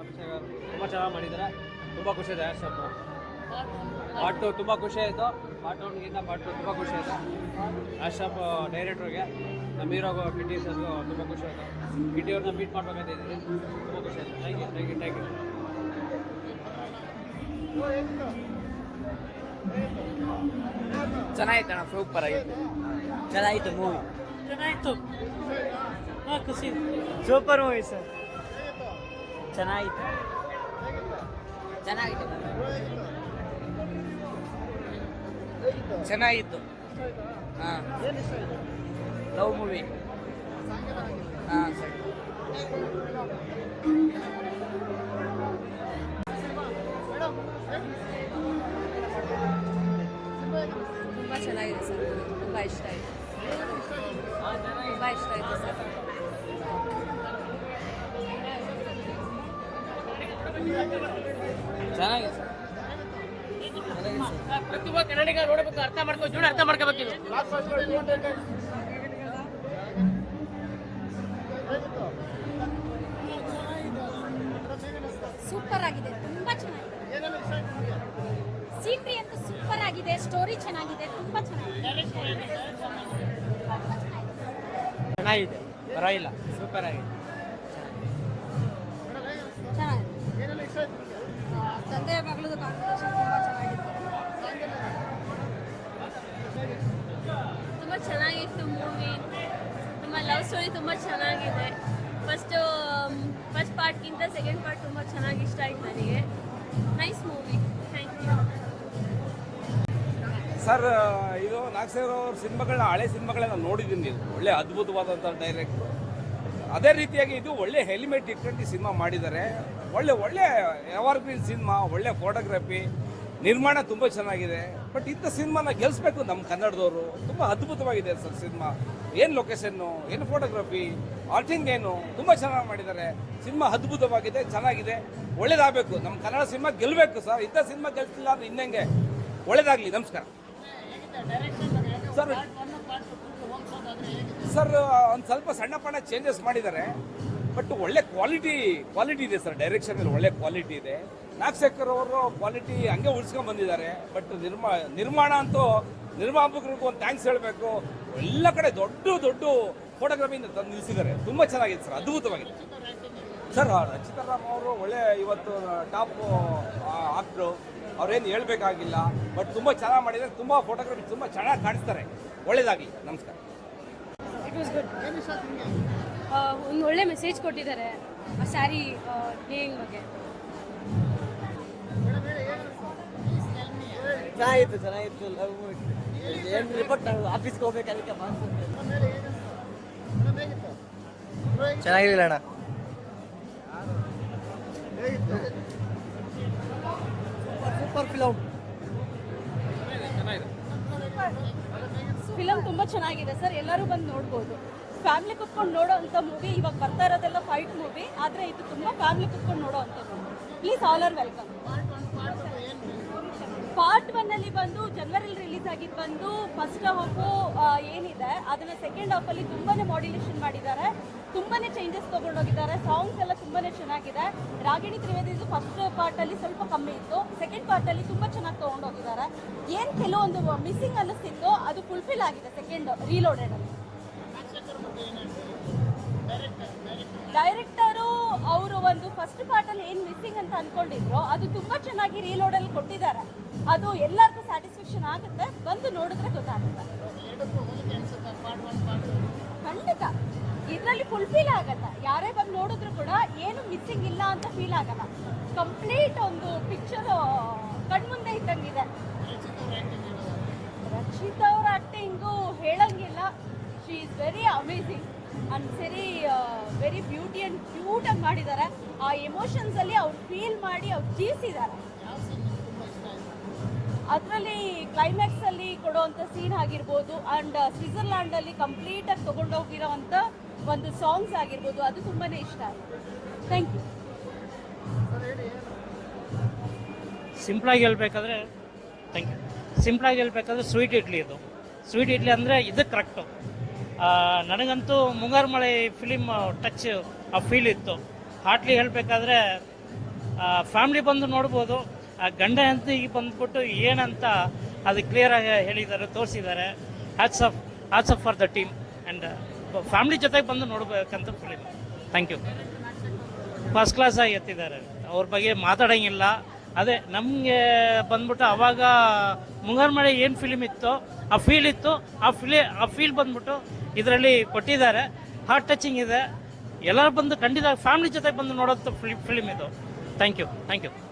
ಅಭಿಷೇಕ್ ಅವರು ತುಂಬ ಚೆನ್ನಾಗಿ ಮಾಡಿದ್ದಾರೆ. ತುಂಬ ಖುಷಿ ಇದೆ ಆ್ಯಶಪ್ ಪಾರ್ಟ್ ಟು ತುಂಬ ಖುಷಿ ಆಯಿತು. ಪಾರ್ಟ್ ಒನ್ಗಿಂತ ಪಾರ್ಟ್ ಟು ತುಂಬ ಖುಷಿ ಆಯಿತು ಆ್ಯಶಪ್ ಡೈರೆಕ್ಟ್ರಿಗೆ ನಮ್ಮ ಹೀರೋಗೂ ಕಿಟಿ ಸರ್ಗೂ ತುಂಬ ಖುಷಿ ಆಯಿತು. ಕಿಟಿ ಅವ್ರನ್ನ ಮೀಟ್ ಮಾಡ್ಬೇಕಂತ ಇದ್ದೀನಿ. ತುಂಬ ಖುಷಿ ಆಯಿತು. Thank you thank you thank you ಚೆನ್ನಾಗಿತ್ತು ಅಣ್ಣ ಸೂಪರ್ ಆಗಿತ್ತು. ಚೆನ್ನಾಗಿತ್ತು ಮೂವಿ ಚೆನ್ನಾಗಿತ್ತು. ಹಾಂ ಖುಷಿ. ಸೂಪರ್ ಮೂವಿ ಸರ್ ಚೆನ್ನಾಗಿತ್ತು. ಚೆನ್ನಾಗಿತ್ತು. ಚೆನ್ನಾಗಿತ್ತು. ಹಾಂ. Love movie. ಹಾಂ ಸರಿ. ತುಂಬ ಚೆನ್ನಾಗಿದೆ ಸರ್. ತುಂಬ ಇಷ್ಟ ಆಯಿತು. ತುಂಬ ಇಷ್ಟ ಆಯಿತು ಸರ್. ಚೆನ್ನಾಗಿದೆ ಸರ್. ಪ್ರತಿಯೊಬ್ಬ ಕನ್ನಡಿಗ ನೋಡಬೇಕು ಅರ್ಥ ಮಾಡ್ಕೋ ಜೀವನ ಅರ್ಥ ಮಾಡ್ಕೋಬೇಕಿದು ಸೂಪರ್ ಆಗಿದೆ ತುಂಬಾ ಚೆನ್ನಾಗಿದೆ. ಸೀಕ್ರಿ ಅಂತ ಸೂಪರ್ ಆಗಿದೆ ಸ್ಟೋರಿ ಚೆನ್ನಾಗಿದೆ ತುಂಬಾ ಚೆನ್ನಾಗಿದೆ. ಚೆನ್ನಾಗಿದೆ. ಪರವಾಗಿಲ್ಲ ಸೂಪರ್ ಆಗಿದೆ. ಸ್ಟೋರಿ ತುಂಬ ಚೆನ್ನಾಗಿದೆ. ಫಸ್ಟು ಫಸ್ಟ್ ಪಾರ್ಟ್ಗಿಂತ ಸೆಕೆಂಡ್ ಪಾರ್ಟ್ ತುಂಬ ಚೆನ್ನಾಗಿ ಇಷ್ಟ ಆಯ್ತು ನನಗೆ. Nice movie thank you sir ಇದು ನಾಗಸೇರ್ ಅವ್ರ ಸಿನಿಮಾಗಳನ್ನ, ಹಳೆ ಸಿನಿಮಾಗಳನ್ನ ನೋಡಿದ್ದೀನಿ ಒಳ್ಳೆ ಅದ್ಭುತವಾದಂಥ ಡೈರೆಕ್ಟ್ ಅದೇ ರೀತಿಯಾಗಿ ಇದು ಒಳ್ಳೆ ಹೆಲ್ಮೆಟ್ ಇಟ್ಕೊಂಡು ಸಿನಿಮಾ ಮಾಡಿದ್ದಾರೆ. ಒಳ್ಳೆ ಒಳ್ಳೆ ಎವರ್ಗ್ರೀನ್ ಸಿನಿಮಾ, ಒಳ್ಳೆ ಫೋಟೋಗ್ರಫಿ ನಿರ್ಮಾಣ ತುಂಬ ಚೆನ್ನಾಗಿದೆ. ಬಟ್ ಇಂಥ ಸಿನಿಮಾನ ಗೆಲ್ಲಿಸ್ಬೇಕು ನಮ್ಮ ಕನ್ನಡದವರು. ತುಂಬ ಅದ್ಭುತವಾಗಿದೆ ಸರ್ ಸಿನಿಮಾ. ಏನು ಲೊಕೇಶನ್ನು ಏನು ಫೋಟೋಗ್ರಫಿ ಆರ್ಟಿಂಗ್ ಏನು, ತುಂಬ ಚೆನ್ನಾಗಿ ಮಾಡಿದ್ದಾರೆ. ಸಿನಿಮಾ ಅದ್ಭುತವಾಗಿದೆ, ಚೆನ್ನಾಗಿದೆ. ಒಳ್ಳೇದಾಗಬೇಕು. ನಮ್ಮ ಕನ್ನಡ ಸಿನಿಮಾ ಗೆಲ್ಲಬೇಕು ಸರ್. ಇಂಥ ಸಿನಿಮಾ ಗೆಲ್ಸಿಲ್ಲ ಅಂದ್ರೆ ಇನ್ನಂಗೆ? ಒಳ್ಳೇದಾಗಲಿ. ನಮಸ್ಕಾರ. ಸರ್ ಸರ್, ಒಂದು ಸ್ವಲ್ಪ ಸಣ್ಣ ಪಣ್ಣ ಚೇಂಜಸ್ ಮಾಡಿದ್ದಾರೆ. ಬಟ್ ಒಳ್ಳೆ ಕ್ವಾಲಿಟಿ ಕ್ವಾಲಿಟಿ ಇದೆ ಸರ್ ಡೈರೆಕ್ಷನ್ ಒಳ್ಳೆ ಕ್ವಾಲಿಟಿ ಇದೆ. ನಾಗಶೇಖರ್ ಅವರು ಕ್ವಾಲಿಟಿ ಹಂಗೆ ಉಳಿಸ್ಕೊಂಡ್ ಬಂದಿದ್ದಾರೆ. ಬಟ್ ನಿರ್ಮಾ, ನಿರ್ಮಾಣ ಅಂತೂ ನಿರ್ಮಾಪಕರಿಗೂ ಒಂದು ಥ್ಯಾಂಕ್ಸ್ ಹೇಳಬೇಕು. ಎಲ್ಲ ಕಡೆ ದೊಡ್ಡ ದೊಡ್ಡ ಫೋಟೋಗ್ರಫಿಯಿಂದ ತಂದು ನಿಲ್ಲಿಸಿದ್ದಾರೆ ತುಂಬ ಚೆನ್ನಾಗಿದೆ ಸರ್, ಅದ್ಭುತವಾಗಿದೆ. ಸರ್ ರಚಿತಾರಾಮ್ ಅವರು ಒಳ್ಳೆ ಇವತ್ತು ಟಾಪ್ ಆಕ್ಟ್ರು ಅವ್ರೇನು ಹೇಳಬೇಕಾಗಿಲ್ಲ, ಬಟ್ ತುಂಬ ಚೆನ್ನಾಗಿ ಮಾಡಿದ್ದಾರೆ. ತುಂಬ ಫೋಟೋಗ್ರಫಿ ತುಂಬ ಚೆನ್ನಾಗಿ ಕಾಣಿಸ್ತಾರೆ. ಒಳ್ಳೇದಾಗಲಿ, ನಮಸ್ಕಾರ. ಒಂದು ಒಳ್ಳೆ ಮೆಸೇಜ್ ಕೊಟ್ಟಿದ್ದಾರೆ. ಆ ಸ್ಯಾರಿ ಡೇಯಿಂಗ್ ಬಗ್ಗೆ. ಚೆನ್ನಾಗಿತ್ತು ಚೆನ್ನಾಗಿತ್ತು. ಲವ್ ಏನು ರಿಪೋರ್ಟ್ ಆಫೀಸ್ಗೆ ಹೋಗ್ಬೇಕು ಅದಕ್ಕೆ ಚೆನ್ನಾಗಿರಲಿಲ್ಲ ಅಣ್ಣ. ಸೂಪರ್ ಫಿಲಮ್ ಫಿಲಮ್ ತುಂಬ ಚೆನ್ನಾಗಿದೆ ಸರ್. ಎಲ್ಲರೂ ಬಂದು ನೋಡ್ಬೋದು. ಫ್ಯಾಮಿಲಿ ಕುತ್ಕೊಂಡು ನೋಡೋ ಅಂತ ಮೂವಿ ಇವಾಗ ಬರ್ತಾ ಇರೋದೆಲ್ಲ ಫೈಟ್ ಮೂವಿ ಆದರೆ ಇದು ತುಂಬ ಫ್ಯಾಮಿಲಿ ಕುತ್ಕೊಂಡು ನೋಡೋ ಅಂಥ movie please all are welcome part one ಅಲ್ಲಿ ಬಂದು ಜನವರಿ ರಿಲೀಸ್ ಆಗಿದ್ದು ಬಂದು ಫಸ್ಟ್ ಹಾಫು ಏನಿದೆ, ಅದನ್ನ ಸೆಕೆಂಡ್ ಹಾಫ್ ಅಲ್ಲಿ ತುಂಬಾನೇ ಮಾಡ್ಯುಲೇಷನ್ ಮಾಡಿದ್ದಾರೆ. ತುಂಬಾನೇ ಚೇಂಜಸ್ ತಗೊಂಡೋಗಿದ್ದಾರೆ. ಸಾಂಗ್ಸ್ ಎಲ್ಲ ತುಂಬಾನೇ ಚೆನ್ನಾಗಿದೆ. ರಾಗಿಣಿ ತ್ರಿವೇದಿದು ಫಸ್ಟ್ ಪಾರ್ಟ್ ಅಲ್ಲಿ ಸ್ವಲ್ಪ ಕಮ್ಮಿ ಇತ್ತು. ಸೆಕೆಂಡ್ ಪಾರ್ಟ್ ಅಲ್ಲಿ ತುಂಬಾ ಚೆನ್ನಾಗಿ ತಗೊಂಡೋಗಿದ್ದಾರೆ. ಏನ್ ಕೆಲವೊಂದು ಮಿಸ್ಸಿಂಗ್ ಅನ್ನಿಸ್ತಿತ್ತು ಅದು ಫುಲ್ಫಿಲ್ ಆಗಿದೆ ಸೆಕೆಂಡ್ ರೀಲೋಡೆಡ್ ಅಲ್ಲಿ. ಡೈರೆಕ್ಟರು ಅವರು ಒಂದು ಫಸ್ಟ್ ಪಾರ್ಟ್ ಅಲ್ಲಿ ಏನ್ ಮಿಸ್ಸಿಂಗ್ ಅಂತ ಅನ್ಕೊಂಡಿದ್ರು ಅದು ತುಂಬಾ ಚೆನ್ನಾಗಿ ರೀಲೋಡ್ ಅಲ್ಲಿ ಕೊಟ್ಟಿದ್ದಾರೆ. ಅದು ಎಲ್ಲರಿಗೂ ಸ್ಯಾಟಿಸ್ಫ್ಯಾಕ್ಷನ್ ಆಗುತ್ತೆ. ಬಂದು ನೋಡಿದ್ರೆ ಗೊತ್ತಾಗುತ್ತೆ. ಖಂಡಿತ. ಇದರಲ್ಲಿ ಫುಲ್ಫಿಲ್ ಆಗತ್ತೆ. ಯಾರೇ ಬಂದು ನೋಡಿದ್ರು ಕೂಡ ಏನು ಮಿಸ್ಸಿಂಗ್ ಇಲ್ಲ ಅಂತ ಫೀಲ್ ಆಗಲ್ಲ. ಕಂಪ್ಲೀಟ್ ಒಂದು ಪಿಕ್ಚರ್ ಕಣ್ಮುಂದೆ ಇದ್ದಂಗಿದೆ. ರಕ್ಷಿತ್ ಅವ್ರ ಆಕ್ಟಿಂಗು ಹೇಳಂಗಿಲ್ಲ. She is very amazing and ಸರಿ ವೆರಿ ಬ್ಯೂಟಿ ಅಂಡ್ ಕ್ಯೂಟ್ ಆಗಿ ಮಾಡಿದ್ದಾರೆ ಆ ಎಮೋಷನ್ಸ್ ಅಲ್ಲಿ ಅವ್ರು ಫೀಲ್ ಮಾಡಿ ಅವ್ರು ಜೀವಿಸಿದ್ದಾರೆ ಅದರಲ್ಲಿ ಕ್ಲೈಮ್ಯಾಕ್ಸ್ ಅಲ್ಲಿ ಕೊಡುವಂಥ ಸೀನ್ ಆಗಿರ್ಬೋದು ಅಂಡ್ ಸ್ವಿಟ್ಜರ್ಲ್ಯಾಂಡ್ ಅಲ್ಲಿ ಕಂಪ್ಲೀಟ್ ಆಗಿ ತಗೊಂಡೋಗಿರೋವಂಥ ಒಂದು ಸಾಂಗ್ಸ್ ಆಗಿರ್ಬೋದು. ಅದು ತುಂಬಾನೇ ಇಷ್ಟ ಆಯಿತು. ಥ್ಯಾಂಕ್ ಯು ಸಿಂಪ್ಲಾಗಿ ಹೇಳ್ಬೇಕಾದ್ರೆ ಥ್ಯಾಂಕ್ ಯು ಸಿಂಪ್ಲಾಗಿ ಹೇಳ್ಬೇಕಾದ್ರೆ ಸ್ವೀಟ್ ಇಡ್ಲಿ ಇದು. ಸ್ವೀಟ್ ಇಡ್ಲಿ ಅಂದರೆ ಇದು ಕರೆಕ್ಟು ನನಗಂತೂ ಮುಂಗಾರು ಮಳೆ ಫಿಲಿಮ್ ಟಚ್ ಆ ಫೀಲ್ ಇತ್ತು. ಹಾಟ್ಲಿ ಹೇಳಬೇಕಾದ್ರೆ ಫ್ಯಾಮ್ಲಿ ಬಂದು ನೋಡ್ಬೋದು, ಆ ಗಂಡ ಅಂತ ಈಗ ಬಂದ್ಬಿಟ್ಟು ಏನಂತ ಅದು ಕ್ಲಿಯರಾಗಿ ಹೇಳಿದ್ದಾರೆ, ತೋರಿಸಿದ್ದಾರೆ. Hats off hats off for the team and family ಜೊತೆಗೆ ಬಂದು ನೋಡ್ಬೇಕಂತ film thank you first class ಆಗಿ ಎತ್ತಿದ್ದಾರೆ. ಅವ್ರ ಬಗ್ಗೆ ಮಾತಾಡೋಂಗಿಲ್ಲ. ಅದೇ, ನಮಗೆ ಬಂದ್ಬಿಟ್ಟು ಅವಾಗ ಮುಂಗಾರು ಮಳೆ ಏನು ಫಿಲಿಮ್ ಇತ್ತು, ಆ ಫೀಲ್ ಇತ್ತು. ಆ ಫಿಲಿ ಆ ಫೀಲ್ ಬಂದ್ಬಿಟ್ಟು ಇದರಲ್ಲಿ ಕೊಟ್ಟಿದ್ದಾರೆ. ಹಾರ್ಟ್ ಟಚಿಂಗ್ ಇದೆ. ಎಲ್ಲರೂ ಬಂದು ಖಂಡಿತ ಫ್ಯಾಮಿಲಿ ಜೊತೆ ಬಂದು ನೋಡೋದು ಫಿಲ್ಮ್ ಇದು. Thank you thank you